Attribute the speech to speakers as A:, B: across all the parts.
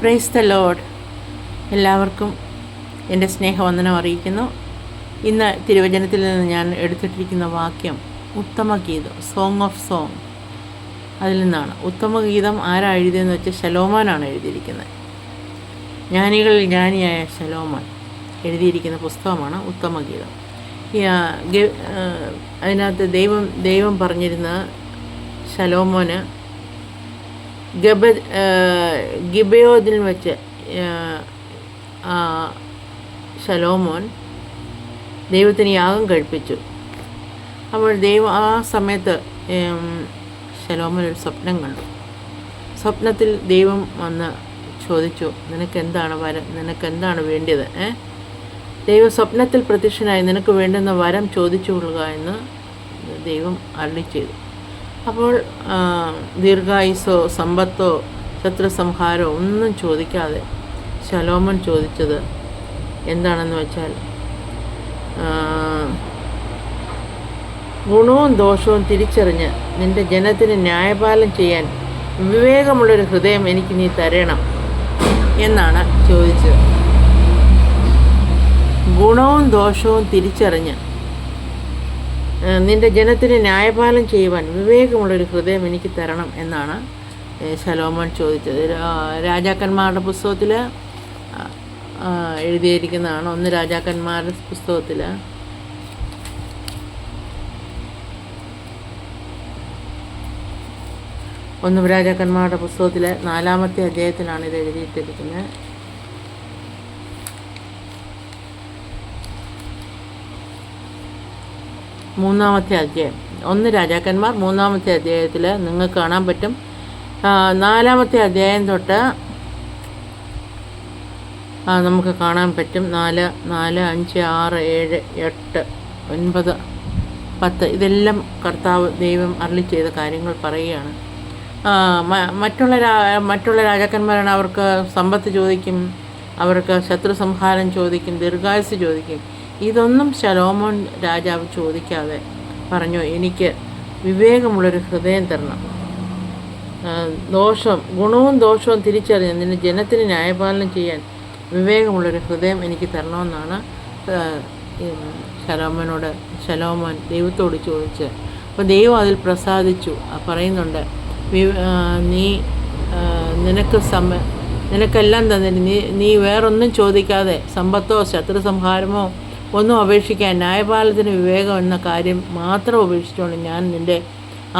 A: Praise the load എല്ലാവർക്കും എന്റെ സ്നേഹവന്ദനം അറിയിക്കുന്നു. ഇന്ന് തിരുവചനത്തിൽ നിന്ന് ഞാൻ എടുത്തിട്ടിരിക്കുന്ന വാക്യം ഉത്തമഗീതം സോങ് ഓഫ് സോങ് അതിൽ നിന്നാണ്. ഉത്തമഗീതം ആരാ എഴുതിയെന്ന് വെച്ചാൽ ശലോമാനാണ് എഴുതിയിരിക്കുന്നത്. ജ്ഞാനികളിൽ ജ്ഞാനിയായ ശലോമാൻ എഴുതിയിരിക്കുന്ന പുസ്തകമാണ് ഉത്തമഗീതം അതിനകത്ത് ദൈവം ദൈവം പറഞ്ഞിരുന്ന ശലോമോന് ഗബ ഗിബയോദിൽ വെച്ച് ശലോമോൻ ദൈവത്തിന് യാഗം കഴിപ്പിച്ചു. അപ്പോൾ ദൈവം ആ സമയത്ത് ശലോമോൻ ഒരു സ്വപ്നം കണ്ടു. സ്വപ്നത്തിൽ ദൈവം വന്ന് ചോദിച്ചു നിനക്ക് എന്താണ് വരം നിനക്ക് എന്താണ് വേണ്ടിയത്? ഏ? ദൈവം സ്വപ്നത്തിൽ പ്രത്യക്ഷനായി നിനക്ക് വേണ്ടുന്ന വരം ചോദിച്ചു കൊള്ളുക എന്ന് ദൈവം അരളി ചെയ്തു. അപ്പോൾ ദീർഘായുസോ സമ്പത്തോ ശത്രുസംഹാരമോ ഒന്നും ചോദിക്കാതെ ശലോമൻ ചോദിച്ചത് എന്താണെന്ന് വെച്ചാൽ ഗുണവും ദോഷവും തിരിച്ചറിഞ്ഞ് നിന്റെ ജനത്തിന് ന്യായപാലം ചെയ്യാൻ വിവേകമുള്ളൊരു ഹൃദയം എനിക്ക് നീ തരണം എന്നാണ് ചോദിച്ചത്. ഗുണവും ദോഷവും തിരിച്ചറിഞ്ഞ് നിന്റെ ജനത്തിന് ന്യായപാലം ചെയ്യുവാൻ വിവേകമുള്ളൊരു ഹൃദയം എനിക്ക് തരണം എന്നാണ് ശലോമോൻ ചോദിച്ചത്. രാജാക്കന്മാരുടെ പുസ്തകത്തിൽ എഴുതിയിരിക്കുന്നതാണ്. ഒന്ന് രാജാക്കന്മാരുടെ പുസ്തകത്തിൽ ഒന്ന് രാജാക്കന്മാരുടെ പുസ്തകത്തിലെ നാലാമത്തെ അധ്യായത്തിലാണ് ഇത് എഴുതിയിട്ടിരിക്കുന്നത്. മൂന്നാമത്തെ അധ്യായം. ഒന്ന് രാജാക്കന്മാർ മൂന്നാമത്തെ അധ്യായത്തിൽ നിങ്ങൾക്ക് കാണാൻ പറ്റും. നാലാമത്തെ അധ്യായം തൊട്ട് നമുക്ക് കാണാൻ പറ്റും. നാല് നാല് അഞ്ച് ആറ് ഏഴ് എട്ട് ഒൻപത് പത്ത്. ഇതെല്ലാം കർത്താവ് ദൈവം അരളി ചെയ്ത കാര്യങ്ങൾ പറയുകയാണ്. മറ്റുള്ള മറ്റുള്ള രാജാക്കന്മാരാണ് അവർക്ക് സമ്പത്ത് ചോദിക്കും. അവർക്ക് ശത്രു സംഹാരം ചോദിക്കും. ദീർഘായുസ് ചോദിക്കും. ഇതൊന്നും ശലോമോൻ രാജാവ് ചോദിക്കാതെ പറഞ്ഞു എനിക്ക് വിവേകമുള്ളൊരു ഹൃദയം തരണം. ദോഷം ഗുണവും ദോഷവും തിരിച്ചറിഞ്ഞ് നിന്റെ ജനത്തിന് ന്യായപാലനം ചെയ്യാൻ വിവേകമുള്ളൊരു ഹൃദയം എനിക്ക് തരണമെന്നാണ് ശലോമോനോട് ശലോമോൻ ദൈവത്തോട് ചോദിച്ച് അപ്പോൾ ദൈവം അതിൽ പ്രസാദിച്ചു. പറയുന്നുണ്ട് നീ നിനക്ക് സമ നിനക്കെല്ലാം തന്നിട്ട് നീ നീ വേറൊന്നും ചോദിക്കാതെ സമ്പത്തോ ശത്രു സംഹാരമോ ഒന്നും അപേക്ഷിക്കാൻ ന്യായപാലത്തിന് വിവേകം എന്ന കാര്യം മാത്രം ഉപേക്ഷിച്ചുകൊണ്ട് ഞാൻ നിന്റെ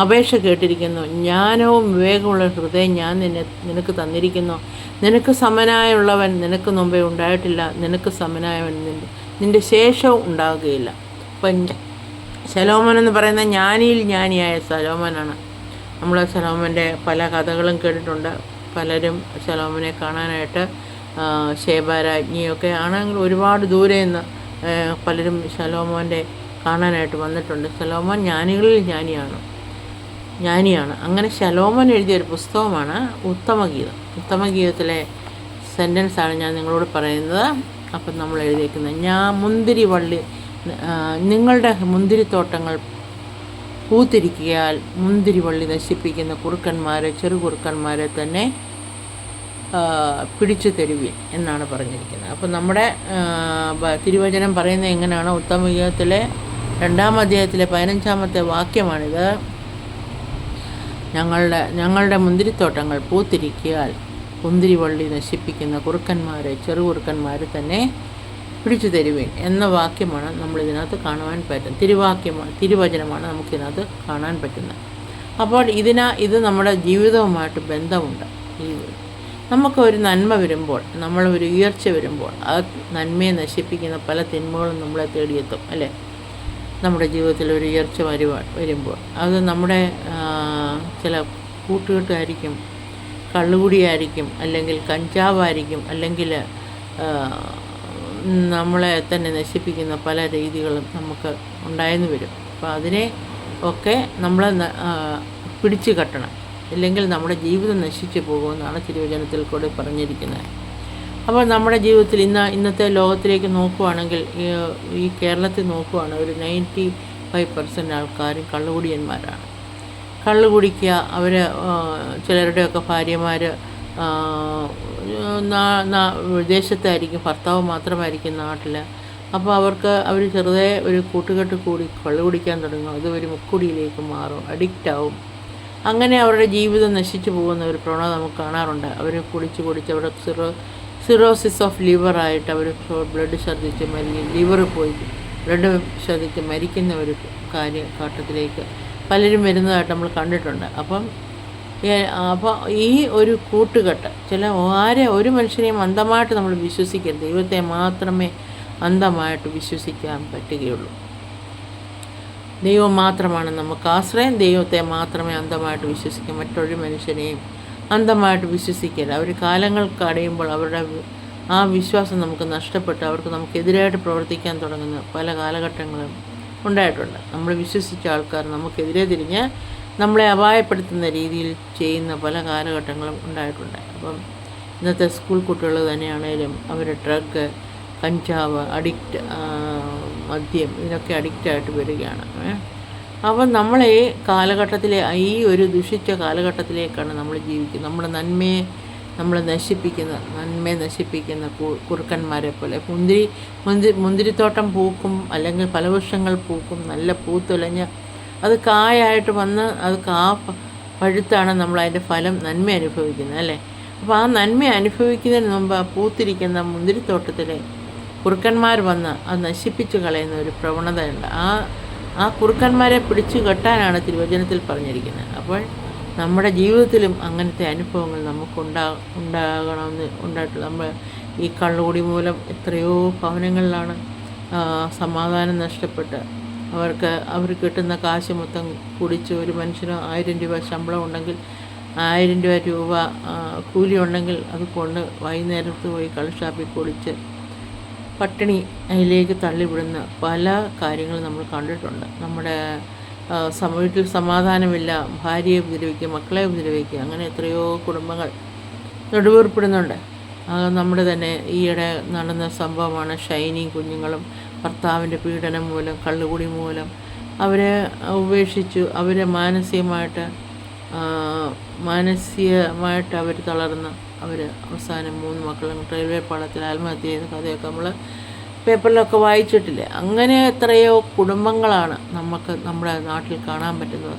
A: അപേക്ഷ കേട്ടിരിക്കുന്നു. ജ്ഞാനവും വിവേകമുള്ള ഹൃദയം ഞാൻ നിന്നെ നിനക്ക് തന്നിരിക്കുന്നു. നിനക്ക് സമനായുള്ളവൻ നിനക്ക് മുമ്പേ ഉണ്ടായിട്ടില്ല. നിനക്ക് സമനായവൻ നിന്റെ നിന്റെ ശേഷവും ഉണ്ടാകുകയില്ല. അപ്പം ശലോമൻ എന്ന് പറയുന്ന ജ്ഞാനിയിൽ ജ്ഞാനിയായ ശലോമനാണ്. നമ്മൾ ശലോമന്റെ പല കഥകളും കേട്ടിട്ടുണ്ട്. പലരും ശലോമനെ കാണാനായിട്ട് ശേബാരാജ്ഞിയൊക്കെ ആണെങ്കിൽ ഒരുപാട് ദൂരെ നിന്ന് പലരും ശലോമോന്റെ കാണാനായിട്ട് വന്നിട്ടുണ്ട്. ശലോമോൻ ജ്ഞാനികളിൽ ജ്ഞാനിയാണ്. ജ്ഞാനിയാണ്. അങ്ങനെ ശലോമോൻ എഴുതിയ ഒരു പുസ്തകമാണ് ഉത്തമഗീതം. ഉത്തമഗീതത്തിലെ സെന്റൻസാണ് ഞാൻ നിങ്ങളോട് പറയുന്നത്. അപ്പം നമ്മൾ എഴുതിയിരിക്കുന്നത് ഞാൻ മുന്തിരി വള്ളി നിങ്ങളുടെ മുന്തിരിത്തോട്ടങ്ങൾ പൂത്തിരിക്കിയാൽ മുന്തിരി വള്ളി നശിപ്പിക്കുന്ന കുറുക്കന്മാരെ ചെറു കുറുക്കന്മാരെ തന്നെ പിടിച്ചു തരുവിൻ എന്നാണ് പറഞ്ഞിരിക്കുന്നത്. അപ്പോൾ നമ്മുടെ തിരുവചനം പറയുന്നത് എങ്ങനെയാണ്? ഉത്തമഗീതത്തിലെ രണ്ടാം അധ്യായത്തിലെ പതിനഞ്ചാമത്തെ വാക്യമാണിത്. ഞങ്ങളുടെ ഞങ്ങളുടെ മുന്തിരിത്തോട്ടങ്ങൾ പൂത്തിരിക്കിയാൽ മുന്തിരിവള്ളി നശിപ്പിക്കുന്ന കുറുക്കന്മാരെ ചെറുകുറുക്കന്മാരെ തന്നെ പിടിച്ചു തരുവേൻ എന്ന വാക്യമാണ് നമ്മൾ ഇതിനകത്ത് കാണുവാൻ പറ്റുന്നത്. തിരുവാക്യമാണ് തിരുവചനമാണ് നമുക്കിതിനകത്ത് കാണാൻ പറ്റുന്നത്. അപ്പോൾ ഇതിനാ ഇത് നമ്മുടെ ജീവിതവുമായിട്ട് ബന്ധമുണ്ട്. ഈ നമുക്ക് ഒരു നന്മ വരുമ്പോൾ നമ്മൾ ഒരു ഉയർച്ച വരുമ്പോൾ ആ നന്മയെ നശിപ്പിക്കുന്ന പല തിന്മകളും നമ്മളെ തേടിയെത്തും അല്ലേ? നമ്മുടെ ജീവിതത്തിൽ ഒരു ഉയർച്ച വരുവാ വരുമ്പോൾ. അത് നമ്മുടെ ചില കൂട്ടുകെട്ടായിരിക്കും കള്ളുകുടിയായിരിക്കും അല്ലെങ്കിൽ കഞ്ചാവായിരിക്കും അല്ലെങ്കിൽ നമ്മളെ തന്നെ നശിപ്പിക്കുന്ന പല രീതികളും നമുക്ക് ഉണ്ടായെന്ന് വരും. അപ്പോൾ അതിനെ ഒക്കെ നമ്മൾ പിടിച്ചു കെട്ടണം. ഇല്ലെങ്കിൽ നമ്മുടെ ജീവിതം നശിച്ചു പോകുമെന്നാണ് തിരുവചനത്തിൽ കൂടെ പറഞ്ഞിരിക്കുന്നത്. അപ്പോൾ നമ്മുടെ ജീവിതത്തിൽ ഇന്ന് ഇന്നത്തെ ലോകത്തിലേക്ക് നോക്കുവാണെങ്കിൽ ഈ- കേരളത്തിൽ നോക്കുവാണെങ്കിൽ ഒരു നയന്റി ഫൈവ് പെർസെന്റ് ആൾക്കാരും കള്ളുകുടിയന്മാരാണ്. കള്ളു കുടിക്കുക അവർ ചിലരുടെയൊക്കെ ഭാര്യമാർ വിദേശത്തായിരിക്കും ഭർത്താവ് മാത്രമായിരിക്കും നാട്ടിൽ അപ്പോൾ അവർക്ക് അവർ ചെറുതേ ഒരു കൂട്ടുകെട്ട് കൂടി കള്ളു കുടിക്കാൻ തുടങ്ങും. അത് ഒരു മുക്കുടിയിലേക്ക് മാറും അഡിക്റ്റ് ആവും അങ്ങനെ അവരുടെ ജീവിതം നശിച്ചു പോകുന്ന ഒരു പ്രവണത നമുക്ക് കാണാറുണ്ട്. അവർ കുടിച്ച് കുടിച്ച് അവിടെ സിറോ സിറോസിസ് ഓഫ് ലിവറായിട്ട് അവർ ബ്ലഡ് ഛർദ്ദിച്ച് മരിക്കും. ലിവർ പോയി. ബ്ലഡ് ഛർദ്ദിച്ച് മരിക്കുന്ന ഒരു കാര്യ ഘട്ടത്തിലേക്ക് പലരും വരുന്നതായിട്ട് നമ്മൾ കണ്ടിട്ടുണ്ട്. അപ്പം അപ്പോൾ ഈ ഒരു കൂട്ടുകെട്ട് ചില ആരെ ഒരു മനുഷ്യനെയും അന്ധമായിട്ട് നമ്മൾ വിശ്വസിക്കരുത്. ദൈവത്തെ മാത്രമേ അന്ധമായിട്ട് വിശ്വസിക്കാൻ പറ്റുകയുള്ളൂ. ദൈവം മാത്രമാണ് നമുക്ക് ആശ്രയം. ദൈവത്തെ മാത്രമേ അന്ധമായിട്ട് വിശ്വസിക്കൂ. മറ്റൊരു മനുഷ്യനെയും അന്ധമായിട്ട് വിശ്വസിക്കരുത്. അവർ കാലങ്ങൾ കടയുമ്പോൾ അവരുടെ ആ വിശ്വാസം നമുക്ക് നഷ്ടപ്പെട്ട്. അവർക്ക് നമുക്കെതിരായിട്ട് പ്രവർത്തിക്കാൻ തുടങ്ങുന്ന പല കാലഘട്ടങ്ങളും ഉണ്ടായിട്ടുണ്ട്. നമ്മൾ വിശ്വസിച്ച ആൾക്കാർ നമുക്കെതിരെ തിരിഞ്ഞ് നമ്മളെ അപായപ്പെടുത്തുന്ന രീതിയിൽ ചെയ്യുന്ന പല കാലഘട്ടങ്ങളും ഉണ്ടായിട്ടുണ്ട്. അപ്പം ഇന്നത്തെ സ്കൂൾ കുട്ടികൾ തന്നെയാണേലും അവർ ഡ്രഗ് കഞ്ചാവ് അഡിക്റ്റ് മദ്യം ഇതിനൊക്കെ അഡിക്റ്റായിട്ട് വരികയാണ്. അപ്പം നമ്മളെ കാലഘട്ടത്തിലെ ഈ ഒരു ദുഷിച്ച കാലഘട്ടത്തിലേക്കാണ് നമ്മൾ ജീവിക്കുന്നത്. നമ്മുടെ നന്മയെ നമ്മൾ നശിപ്പിക്കുന്ന നന്മയെ നശിപ്പിക്കുന്ന കുറുക്കന്മാരെ പോലെ. മുന്തിരി മുന്തിരി മുന്തിരിത്തോട്ടം പൂക്കും അല്ലെങ്കിൽ ഫലവൃക്ഷങ്ങൾ പൂക്കും നല്ല പൂത്തുലഞ്ഞ് അത് കായായിട്ട് വന്ന് അത് കാ പഴുത്താണ് നമ്മൾ അതിന്റെ ഫലം നന്മ അനുഭവിക്കുന്നത് അല്ലേ? അപ്പോൾ ആ നന്മ അനുഭവിക്കുന്നതിന് മുമ്പ് ആ പൂത്തിരിക്കുന്ന മുന്തിരിത്തോട്ടത്തിലെ കുറുക്കന്മാർ വന്ന് അത് നശിപ്പിച്ചു കളയുന്ന ഒരു പ്രവണതയുണ്ട്. ആ ആ കുറുക്കന്മാരെ പിടിച്ചു കെട്ടാനാണ് തിരുവചനത്തിൽ പറഞ്ഞിരിക്കുന്നത്. അപ്പോൾ നമ്മുടെ ജീവിതത്തിലും അങ്ങനത്തെ അനുഭവങ്ങൾ നമുക്കുണ്ടാ ഉണ്ടാകണമെന്ന് ഉണ്ടായിട്ടുള്ള നമ്മൾ ഈ കള്ളുകൂടി മൂലം എത്രയോ ഭവനങ്ങളിലാണ് സമാധാനം നഷ്ടപ്പെട്ട് അവർക്ക് അവർ കിട്ടുന്ന കാശ് മൊത്തം കുടിച്ച് ഒരു മനുഷ്യന് ആയിരം രൂപ ശമ്പളം ഉണ്ടെങ്കിൽ ആയിരം രൂപ രൂപ കൂലി ഉണ്ടെങ്കിൽ അത് കൊണ്ട് വൈകുന്നേരത്ത് പോയി കള്ളുഷാപ്പിൽ കുടിച്ച് പട്ടിണി അതിലേക്ക് തള്ളിവിടുന്ന പല കാര്യങ്ങളും നമ്മൾ കണ്ടിട്ടുണ്ട്. നമ്മുടെ വീട്ടിൽ സമാധാനമില്ല ഭാര്യയെ ഉപദ്രവിക്കുക മക്കളെ ഉപദ്രവിക്കുക അങ്ങനെ എത്രയോ കുടുംബങ്ങൾ നെടുവേർപ്പെടുന്നുണ്ട്. നമ്മുടെ തന്നെ ഈയിടെ നടന്ന സംഭവമാണ് ഷൈനിയും കുഞ്ഞുങ്ങളും ഭർത്താവിന്റെ പീഡനം മൂലം കള്ളുകുടി മൂലം അവരെ ഉപേക്ഷിച്ചു. അവരെ മാനസികമായിട്ട് മാനസികമായിട്ട് അവർ തളർന്ന് അവർ അവസാനം മൂന്ന് മക്കളും റെയിൽവേ പാളത്തിൽ ആത്മഹത്യ ചെയ്ത കഥയൊക്കെ നമ്മൾ പേപ്പറിലൊക്കെ വായിച്ചിട്ടില്ലേ? അങ്ങനെ എത്രയോ കുടുംബങ്ങളാണ് നമുക്ക് നമ്മുടെ നാട്ടിൽ കാണാൻ പറ്റുന്നത്.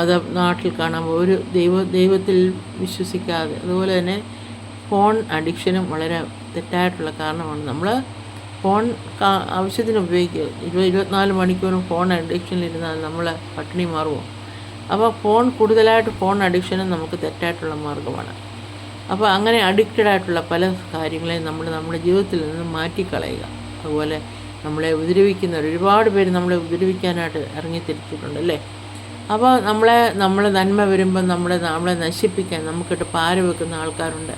A: അത് നാട്ടിൽ കാണാൻ ഒരു ദൈവ ദൈവത്തിൽ വിശ്വസിക്കാതെ അതുപോലെ തന്നെ ഫോൺ അഡിക്ഷനും വളരെ തെറ്റായിട്ടുള്ള കാരണമാണ്. നമ്മൾ ഫോൺ ആവശ്യത്തിന് ഉപയോഗിക്കുക. ഇരുപത് ഇരുപത്തിനാല് മണിക്കൂറും ഫോൺ അഡിക്ഷനിലിരുന്നാൽ നമ്മൾ പട്ടിണി മാറുമോ അപ്പോൾ ഫോൺ കൂടുതലായിട്ട് ഫോൺ അഡിക്ഷനും നമുക്ക് തെറ്റായിട്ടുള്ള മാർഗമാണ് അപ്പോൾ അങ്ങനെ അഡിക്റ്റഡ് ആയിട്ടുള്ള പല കാര്യങ്ങളെയും നമ്മൾ നമ്മുടെ ജീവിതത്തിൽ നിന്ന് മാറ്റിക്കളയുക. അതുപോലെ നമ്മളെ ഉപദ്രവിക്കുന്നവർ ഒരുപാട് പേര് നമ്മളെ ഉപദ്രവിക്കാനായിട്ട് ഇറങ്ങിത്തിരിച്ചിട്ടുണ്ട് അല്ലേ? അപ്പോൾ നമ്മളെ നമ്മൾ നന്മ വരുമ്പോൾ നമ്മളെ നമ്മളെ നശിപ്പിക്കാൻ നമുക്കിട്ട് പാര വെക്കുന്ന ആൾക്കാരുണ്ട്.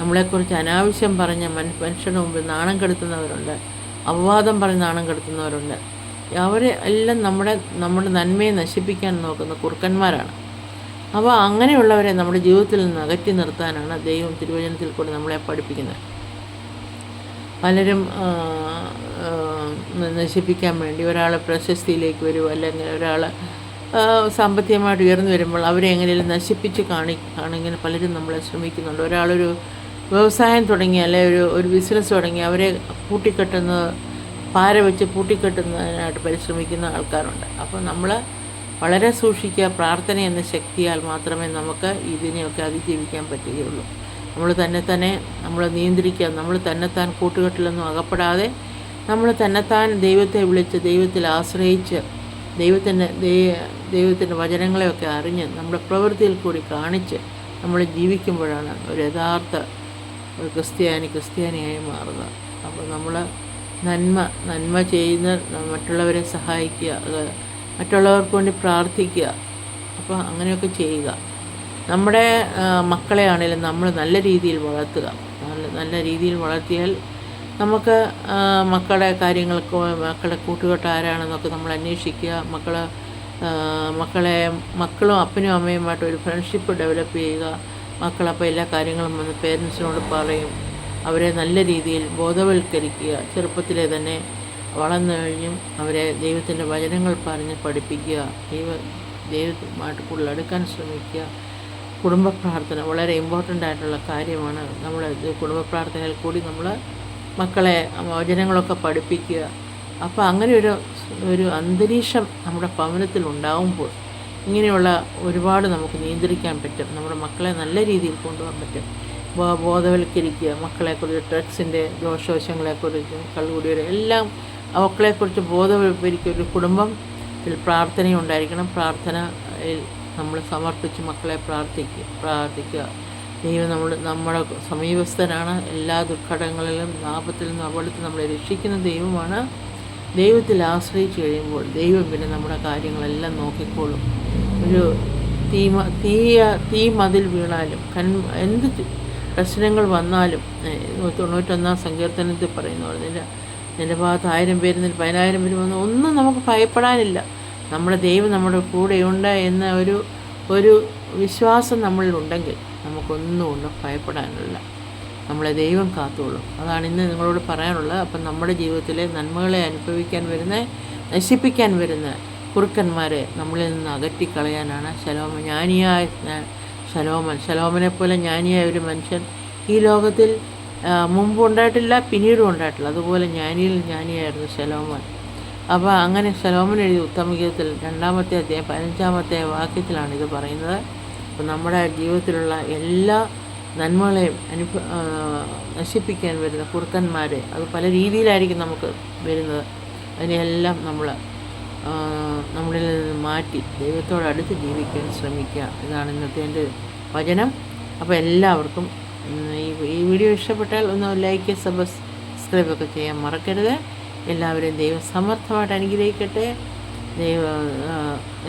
A: നമ്മളെക്കുറിച്ച് അനാവശ്യം പറഞ്ഞ മൻ മനുഷ്യരുടെ മുമ്പിൽ നാണം കെടുത്തുന്നവരുണ്ട്. അപവാദം പറഞ്ഞ് നാണം കെടുത്തുന്നവരുണ്ട്. അവരെ എല്ലാം നമ്മുടെ നമ്മുടെ നന്മയെ നശിപ്പിക്കാൻ നോക്കുന്ന കുറുക്കന്മാരാണ്. അപ്പോൾ അങ്ങനെയുള്ളവരെ നമ്മുടെ ജീവിതത്തിൽ നിന്ന് അകറ്റി നിർത്താനാണ് ദൈവം തിരുവചനത്തിൽ കൂടി നമ്മളെ പഠിപ്പിക്കുന്നത്. പലരും നശിപ്പിക്കാൻ വേണ്ടി ഒരാളെ പ്രശസ്തിയിലേക്ക് വരും അല്ലെങ്കിൽ ഒരാൾ സാമ്പത്തികമായിട്ട് ഉയർന്നു വരുമ്പോൾ അവരെ എങ്ങനെയും നശിപ്പിച്ച് കാണി കാണിങ്ങനെ പലരും നമ്മളെ ശ്രമിക്കുന്നുണ്ട്. ഒരാളൊരു വ്യവസായം തുടങ്ങി അല്ലെ ഒരു ഒരു ബിസിനസ് തുടങ്ങി അവരെ കൂട്ടിക്കെട്ടുന്നത് പാര വെച്ച് പൂട്ടിക്കെട്ടുന്നതിനായിട്ട് പരിശ്രമിക്കുന്ന ആൾക്കാരുണ്ട്. അപ്പോൾ നമ്മൾ വളരെ സൂക്ഷിക്കുക പ്രാർത്ഥന എന്ന ശക്തിയാൽ മാത്രമേ നമുക്ക് ഇതിനെയൊക്കെ അതിജീവിക്കാൻ പറ്റുകയുള്ളൂ. നമ്മൾ തന്നെ തന്നെ നമ്മൾ നിയന്ത്രിക്കുക നമ്മൾ തന്നെത്താൻ കൂട്ടുകെട്ടിലൊന്നും അകപ്പെടാതെ നമ്മൾ തന്നെത്താൻ ദൈവത്തെ വിളിച്ച് ദൈവത്തിൽ ആശ്രയിച്ച് ദൈവത്തിന്റെ ദൈവത്തിന്റെ വചനങ്ങളെയൊക്കെ അറിഞ്ഞ് നമ്മുടെ പ്രവൃത്തിയിൽ കൂടി കാണിച്ച് നമ്മൾ ജീവിക്കുമ്പോഴാണ് ഒരു യഥാർത്ഥ ഒരു ക്രിസ്ത്യാനി ക്രിസ്ത്യാനിയായി മാറുന്നത് അപ്പോൾ നമ്മൾ നന്മ നന്മ ചെയ്യുന്ന മറ്റുള്ളവരെ സഹായിക്കുക മറ്റുള്ളവർക്ക് വേണ്ടി പ്രാർത്ഥിക്കുക. അപ്പോൾ അങ്ങനെയൊക്കെ ചെയ്യുക. നമ്മുടെ മക്കളെ ആണെങ്കിലും നമ്മൾ നല്ല രീതിയിൽ വളർത്തുക. നല്ല നല്ല രീതിയിൽ വളർത്തിയാൽ നമുക്ക് മക്കളുടെ കാര്യങ്ങൾക്ക് മക്കളുടെ കൂട്ടുകെട്ട് ആരാണെന്നൊക്കെ നമ്മൾ അന്വേഷിക്കുക. മക്കൾ മക്കളെ മക്കളും അപ്പനും അമ്മയുമായിട്ട് ഒരു ഫ്രണ്ട്ഷിപ്പ് ഡെവലപ്പ് ചെയ്യുക. മക്കളപ്പോൾ എല്ലാ കാര്യങ്ങളും വന്ന് പേരൻസിനോട് പറയും. അവരെ നല്ല രീതിയിൽ ബോധവൽക്കരിക്കുക. ചെറുപ്പത്തിലെ തന്നെ വളർന്നു കഴിഞ്ഞും അവരെ ദൈവത്തിന്റെ വചനങ്ങൾ പറഞ്ഞ് പഠിപ്പിക്കുക ദൈവ ദൈവമായിട്ട് കൂടുതൽ അടുക്കാൻ ശ്രമിക്കുക. കുടുംബ പ്രാർത്ഥന വളരെ ഇമ്പോർട്ടന്റ് ആയിട്ടുള്ള കാര്യമാണ്. നമ്മൾ കുടുംബ പ്രാർത്ഥനയിൽ കൂടി നമ്മൾ മക്കളെ വചനങ്ങളൊക്കെ പഠിപ്പിക്കുക. അപ്പോൾ അങ്ങനെ ഒരു ഒരു അന്തരീക്ഷം നമ്മുടെ ഭവനത്തിൽ ഉണ്ടാകുമ്പോൾ ഇങ്ങനെയുള്ള ഒരുപാട് നമുക്ക് നിയന്ത്രിക്കാൻ പറ്റും. നമ്മുടെ മക്കളെ നല്ല രീതിയിൽ കൊണ്ടുപോകാൻ പറ്റും. ബോധവൽക്കരിക്കുക. മക്കളെക്കുറിച്ച് ഡ്രഗ്സിന്റെ ദോഷവശങ്ങളെക്കുറിച്ചും കള്ളുകുടിയുടെ എല്ലാം മക്കളെക്കുറിച്ച് ബോധവൽക്കരിക്കുക ഒരു കുടുംബത്തിൽ പ്രാർത്ഥനയുണ്ടായിരിക്കണം. പ്രാർത്ഥനയിൽ നമ്മൾ സമർപ്പിച്ച് മക്കളെ പ്രാർത്ഥിക്കുക പ്രാർത്ഥിക്കുക. ദൈവം നമ്മൾ നമ്മുടെ സമീപസ്ഥനാണ്. എല്ലാ ദുർഘടങ്ങളിലും ലാഭത്തിൽ നിന്നും അപകടത്തിൽ നമ്മളെ രക്ഷിക്കുന്ന ദൈവമാണ്. ദൈവത്തിൽ ആശ്രയിച്ച് കഴിയുമ്പോൾ ദൈവം പിന്നെ നമ്മുടെ കാര്യങ്ങളെല്ലാം നോക്കിക്കോളും. ഒരു തീ തീയ തീ മതിൽ വീണാലും കൺ എന്ത് പ്രശ്നങ്ങൾ വന്നാലും തൊണ്ണൂറ്റൊന്നാം സങ്കീർത്തനത്തിൽ പറയുന്നു നിന്റെ നിന്റെ ഭാഗത്ത് ആയിരം പേര് നിന്ന് പതിനായിരം പേര് വന്നു ഒന്നും നമുക്ക് ഭയപ്പെടാനില്ല. നമ്മുടെ ദൈവം നമ്മുടെ കൂടെയുണ്ട് എന്ന ഒരു ഒരു വിശ്വാസം നമ്മളിലുണ്ടെങ്കിൽ നമുക്കൊന്നും ഒന്നും ഭയപ്പെടാനില്ല. നമ്മളെ ദൈവം കാത്തോളും. അതാണ് ഇന്ന് നിങ്ങളോട് പറയാനുള്ളത്. അപ്പം നമ്മുടെ ജീവിതത്തിലെ നന്മകളെ അനുഭവിക്കാൻ വരുന്ന നശിപ്പിക്കാൻ വരുന്ന കുറുക്കന്മാരെ നമ്മളിൽ നിന്ന് അകറ്റിക്കളയാനാണ് ശലോമ ജ്ഞാനിയായ ജ്ഞാ- ശലോമൻ. ശലോമനെ പോലെ ജ്ഞാനിയായ ഒരു മനുഷ്യൻ ഈ ലോകത്തിൽ മുമ്പ് ഉണ്ടായിട്ടില്ല പിന്നീടും ഉണ്ടായിട്ടില്ല. അതുപോലെ ജ്ഞാനിയിൽ ജ്ഞാനിയായിരുന്നു ശലോമൻ. അപ്പോൾ അങ്ങനെ ശലോമൻ എഴുതിയ ഉത്തമഗീതത്തിൽ രണ്ടാമത്തെ അധ്യായം പതിനഞ്ചാമത്തെ വാക്യത്തിലാണ് ഇത് പറയുന്നത്. അപ്പോൾ നമ്മുടെ ജീവിതത്തിലുള്ള എല്ലാ നന്മകളെയും അനുഭ നശിപ്പിക്കാൻ വരുന്ന കുറുക്കന്മാരെ അത് പല രീതിയിലായിരിക്കും നമുക്ക് വരുന്നത്. അതിനെല്ലാം നമ്മൾ നമ്മളിൽ നിന്ന് മാറ്റി ദൈവത്തോടടുത്ത് ജീവിക്കാൻ ശ്രമിക്കുക. ഇതാണ് ഇന്നത്തെ എന്റെ വചനം. അപ്പോൾ എല്ലാവർക്കും ഈ വീഡിയോ ഇഷ്ടപ്പെട്ടാൽ ഒന്ന് ലൈക്ക് സബ്സ്ക്രൈബ് ഒക്കെ ചെയ്യാൻ മറക്കരുത്. എല്ലാവരെയും ദൈവം സമർത്ഥമായിട്ട് അനുഗ്രഹിക്കട്ടെ. ദൈവ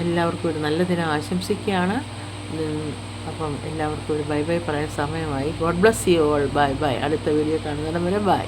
A: എല്ലാവർക്കും ഒരു നല്ല ദിനം ആശംസിക്കുകയാണ്. അപ്പം എല്ലാവർക്കും ഒരു ബൈ ബൈ പറയാൻ സമയമായി. God bless you all bye bye അടുത്ത വീഡിയോ കാണുന്നതിന് വരെ ബൈ